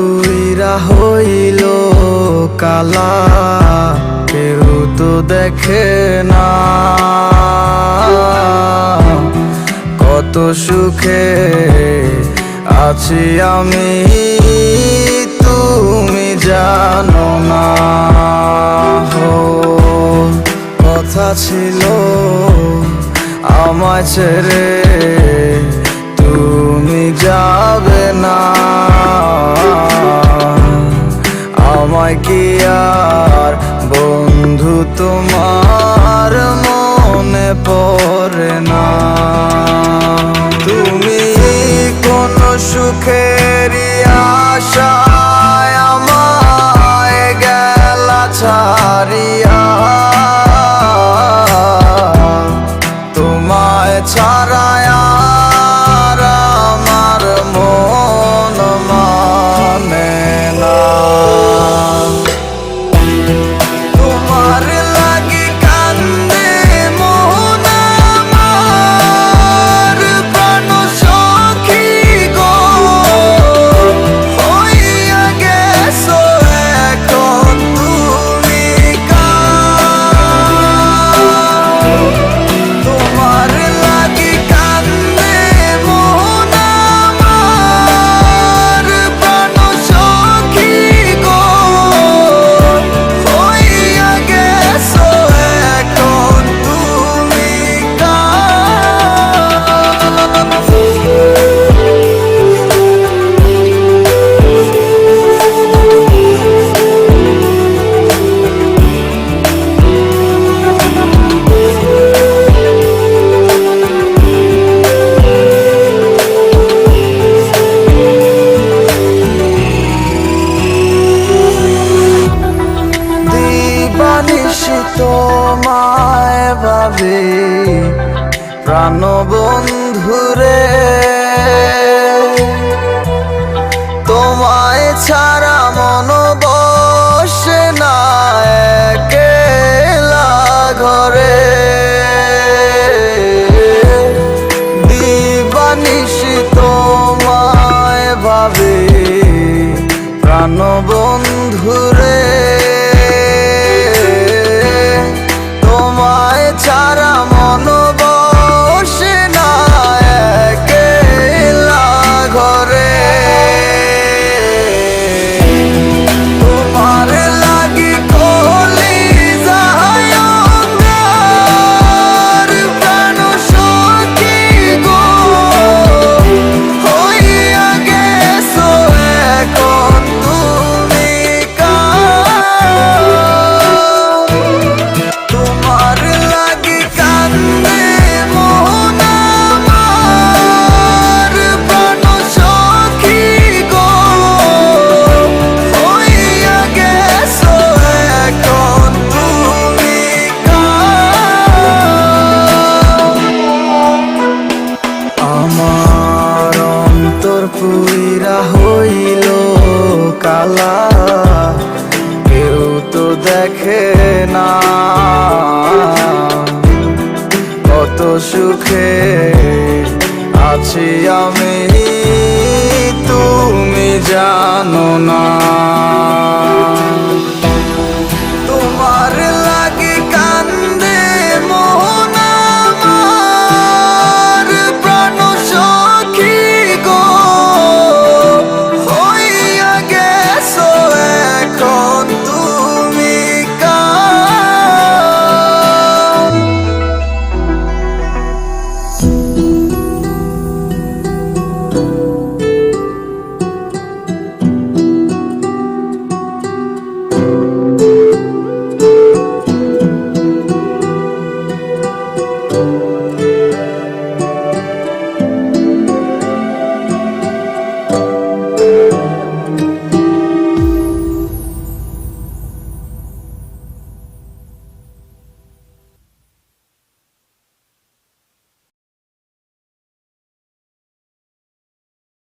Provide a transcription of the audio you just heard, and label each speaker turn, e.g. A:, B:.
A: পুইরা হইল কালা, কেউ তো দেখে না। কত সুখে আছি আমি, তুমি জানো না। কথা ছিল, আমায় ছেড়ে তোমার মনে পড়ে না। তুমি কোন সুখের আশায় আমায় গেলা ছাড়িয়া। তোমায় ছাড়ায় দিবানিশিত মায় ভাবে প্রাণ বন্ধুরে তোমায় ছাড়া মন বসে না ঘরে। দিবানিশিত মায় ভাবে প্রাণ বন্ধুরে অন্তর পুইরা হইল কালা। কেউ তো দেখে না।